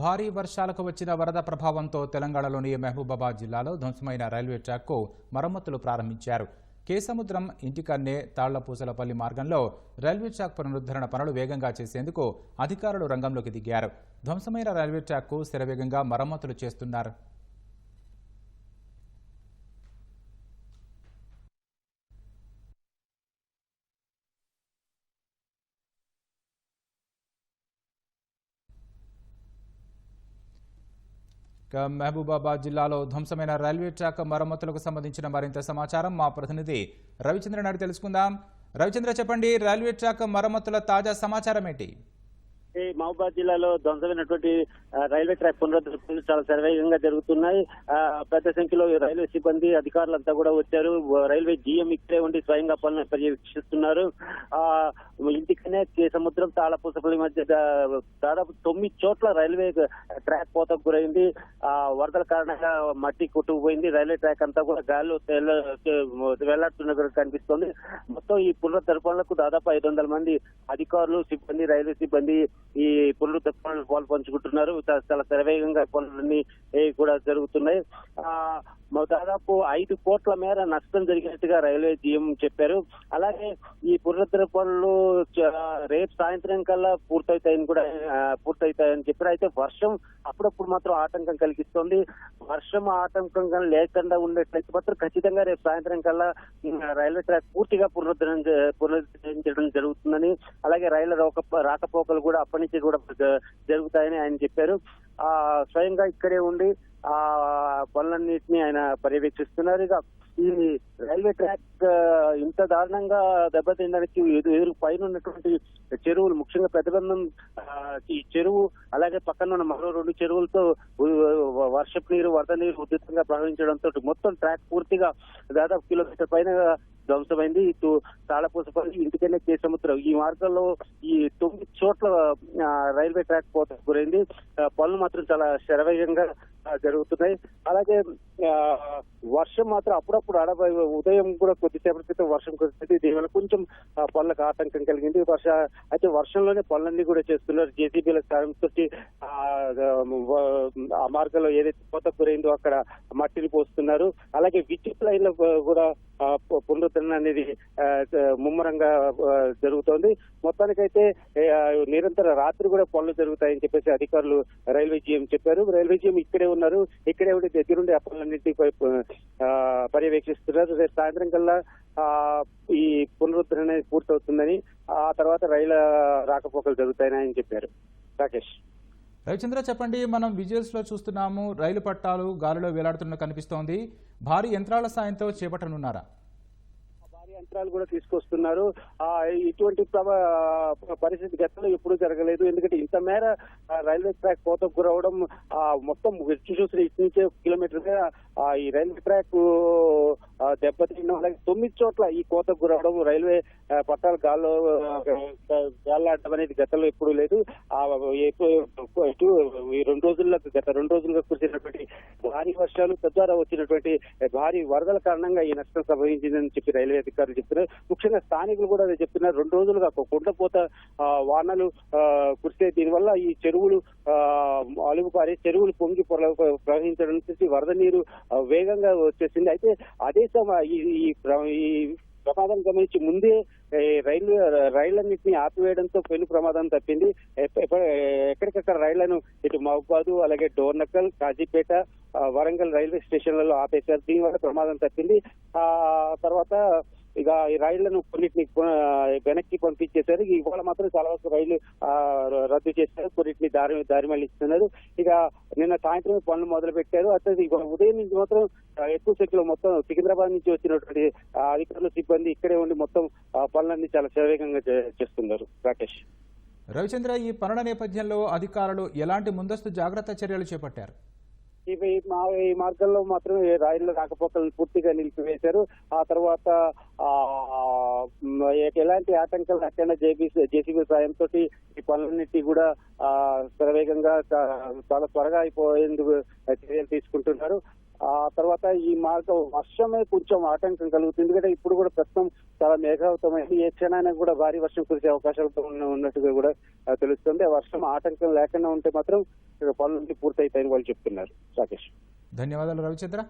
భారీ వర్షాలకు వచ్చిన వరద ప్రభావంతో తెలంగాణలోని మహబూబాబాద్ జిల్లాలో ధ్వంసమైన రైల్వే ట్రాక్కు మరమ్మతులు ప్రారంభించారు. కేసముద్రం ఇంటికన్నే తాళ్ళపూసలపల్లి మార్గంలో రైల్వే ట్రాక్ పునరుద్ధరణ పనులు వేగంగా చేసేందుకు అధికారులు రంగంలోకి దిగారు. ధ్వంసమైన రైల్వే ట్రాక్కు శరవేగంగా మరమ్మతులు చేస్తున్నారు. మహబూబాబాద్ జిల్లాలో ధ్వంసమైన రైల్వే ట్రాక్ మరమ్మతులకు సంబంధించిన మరింత సమాచారం మా ప్రతినిధి రవిచంద్ర నాడు తెలుసుకుందాం. రవిచంద్ర చెప్పండి రైల్వే ట్రాక్ మరమ్మతుల తాజా సమాచారం ఏంటి? మహబూబాద్ జిల్లాలో ధ్వంసమైనటువంటి రైల్వే ట్రాక్ పునరుద్ధరణ చాలా శరవేగంగా జరుగుతున్నాయి. పెద్ద సంఖ్యలో రైల్వే సిబ్బంది అధికారులంతా కూడా వచ్చారు. రైల్వే జీఎం ఇక్కడే ఉండి స్వయంగా పనులను పర్యవేక్షిస్తున్నారు. ఆ ఇంటికనే సముద్రం తాళపూసపల్లి మధ్య దాదాపు తొమ్మిది చోట్ల రైల్వే ట్రాక్ పోతకు గురైంది. ఆ వరదల కారణంగా మట్టి కొట్టుకుపోయింది రైల్వే ట్రాక్ అంతా కూడా గాల్లో వెళ్ళాడుతున్నట్టు కనిపిస్తోంది. మొత్తం ఈ పునరుద్ధరణకు దాదాపు ఐదు వందల మంది అధికారులు సిబ్బంది రైల్వే సిబ్బంది ఈ పనులు పనులు పాలు పంచుకుంటున్నారు. చాలా శరవేగంగా పనులన్నీ కూడా జరుగుతున్నాయి. ఆ దాదాపు ఐదు కోట్ల మేర నష్టం జరిగినట్టుగా రైల్వే జీఎం చెప్పారు. అలాగే ఈ పునరుద్ధరణ పనులు రేపు సాయంత్రం కల్లా పూర్తవుతాయని కూడా పూర్తవుతాయని చెప్పారు. అయితే వర్షం అప్పుడప్పుడు మాత్రం ఆటంకం కలిగిస్తోంది. వర్షం ఆటంకంగా లేకుండా ఉండేట్లయితే మాత్రం ఖచ్చితంగా రేపు సాయంత్రం కల్లా రైల్వే ట్రాక్ పూర్తిగా పునరుద్ధరణ పునరుద్ధరించడం జరుగుతుందని అలాగే రైళ్ళ రాకపోకలు కూడా అప్పటి నుంచి కూడా జరుగుతాయని ఆయన చెప్పారు. ఆ స్వయంగా ఇక్కడే ఉండి ఆ పనులన్నింటినీ ఆయన పర్యవేక్షిస్తున్నారు. ఇక ఈ రైల్వే ట్రాక్ ఇంత దారుణంగా దెబ్బతినడానికి ఎదురు పైన ఉన్నటువంటి చెరువులు ముఖ్యంగా పెద్దబంధం ఈ చెరువు అలాగే పక్కన ఉన్న మరో రెండు చెరువులతో వర్షపు నీరు వరద నీరు ఉధృతంగా ప్రవహించడంతో మొత్తం ట్రాక్ పూర్తిగా దాదాపు కిలోమీటర్ పైన ధ్వంసమైంది. ఇటు తాళపూసపల్లి ఇంటికనే కేసముద్రం ఈ మార్గంలో ఈ తొమ్మిది చోట్ల రైల్వే ట్రాక్ పోత గురైంది. పనులు మాత్రం చాలా శరవేగంగా జరుగుతున్నాయి. అలాగే వర్షం మాత్రం అప్పుడప్పుడు అడప ఉదయం కూడా కొద్దిసేపటి క్రితం వర్షం కురిసింది. దీనివల్ల కొంచెం పనులకు ఆటంకం కలిగింది. వర్ష అయితే వర్షంలోనే పనులన్నీ కూడా చేస్తున్నారు. జేసీబీల సాయంతో ఆ మార్గంలో ఏదైతే కోత గురైందో అక్కడ మట్టిని పోస్తున్నారు. అలాగే విద్యుత్ లైన్ల కూడా పునరుద్ధరణ అనేది ముమ్మరంగా జరుగుతోంది. మొత్తానికైతే నిరంతర రాత్రి కూడా పనులు జరుగుతాయని చెప్పేసి అధికారులు రైల్వే జీఎం చెప్పారు. రైల్వే జీఎం ఇక్కడే ఉన్నారు. ఇక్కడే ఉండి దగ్గరుండి ఆ పర్యవేక్షిస్తున్నారు. రేపు సాయంత్రం కల్లా ఈ పునరుద్ధరణ అనేది పూర్తవుతుందని ఆ తర్వాత రైళ్ళ రాకపోకలు జరుగుతాయని ఆయన చెప్పారు. రాకేష్. రవిచంద్ర చెప్పండి. మనం విజువల్స్లో చూస్తున్నాము రైలు పట్టాలు గాలిలో వేలాడుతున్నట్టు కనిపిస్తోంది. భారీ యంత్రాల సాయంతో చేపట్టనున్నారా? భారీ యంత్రాలు కూడా తీసుకొస్తున్నారు. ఆ ఇటువంటి పరిస్థితి గతంలో ఎప్పుడూ జరగలేదు. ఎందుకంటే ఇంత మేర రైల్వే ట్రాక్ కోతకు గురవడం ఆ, మొత్తం ఎటు చూసిన ఇటు నుంచే కిలోమీటర్ ఈ రైల్వే ట్రాక్ ఆ, అలాగే తొమ్మిది చోట్ల ఈ కోతకు గురవడం రైల్వే పట్టాలు గాల్లో గాలాడడం అనేది గతంలో ఎప్పుడూ లేదు. ఈ రెండు రోజుల్లో గత రెండు రోజులుగా కురిసినటువంటి భారీ వర్షాలు తద్వారా వచ్చినటువంటి భారీ వరదల కారణంగా ఈ నష్టం సంభవించిందని చెప్పి రైల్వే అధికారులు చెప్తున్నారు. ముఖ్యంగా స్థానికులు కూడా అదే చెప్తున్నారు. రెండు రోజులుగా ఒక కుండపోత వానలు కురిసే దీనివల్ల ఈ చెరువులు అలుగు పారే చెరువులు పొంగి పొర ప్రవహించడం నుంచి వరద నీరు వేగంగా వచ్చేసింది. అయితే అదే సమ ఈ ఈ ప్ర- ఈ ప్రమాదం గమనించి ముందే రైలు రైళ్ళన్నింటినీ ఆపివేయడంతో పెను ప్రమాదం తప్పింది. ఎక్కడికక్కడ రైళ్ళను ఇటు మహబాదు అలాగే డోర్నకల్ కాజీపేట వరంగల్ రైల్వే స్టేషన్లలో ఆపేశారు. దీనివల్ల ప్రమాదం తప్పింది. ఆ తర్వాత ఇక ఈ రైళ్ళను కొన్నిటిని వెనక్కి పంపించేశారు ఇవాళ మాత్రం చాలా వరకు రైళ్ళు రద్దు చేశారు. కొన్నిటిని దారి దారి మళ్ళిస్తున్నారు ఇక నిన్న సాయంత్రం పనులు మొదలు పెట్టారు అయితే ఉదయం నుంచి మాత్రం ఎక్కువ సంఖ్యలో మొత్తం సికింద్రాబాద్ నుంచి వచ్చినటువంటి అధికారులు సిబ్బంది ఇక్కడే ఉండి మొత్తం పనులన్నీ చాలా శరవేగంగా చేస్తున్నారు. రాకేష్. రవిచంద్ర ఈ పనుల నేపథ్యంలో అధికారులు ఎలాంటి ముందస్తు జాగ్రత్త చర్యలు చేపట్టారు? ఈ మా ఈ మార్గంలో మాత్రం ఈ రైళ్ళ రాకపోకలను పూర్తిగా నిలిపివేశారు. ఆ తర్వాత ఎలాంటి ఆటంకాలు లేకుండా జేబీసీ జేసీబీ సాయంతో ఈ పనులన్నిటి కూడా ఆ శరవేగంగా చాలా త్వరగా అయిపోయేందుకు చర్యలు తీసుకుంటున్నారు. ఆ తర్వాత ఈ మార్గం వర్షమే కొంచెం ఆటంకం కలుగుతుంది. ఎందుకంటే ఇప్పుడు కూడా ప్రస్తుతం చాలా మేఘావతమైంది. ఏ క్షణానికి కూడా భారీ వర్షం కురిసే అవకాశాలు ఉన్నట్టుగా కూడా తెలుస్తుంది. వర్షం ఆటంకం లేకుండా ఉంటే మాత్రం పనులు పనులన్నీ పూర్తయితాయని వాళ్ళు చెప్తున్నారు. రాకేష్. ధన్యవాదాలు రవిచంద్ర.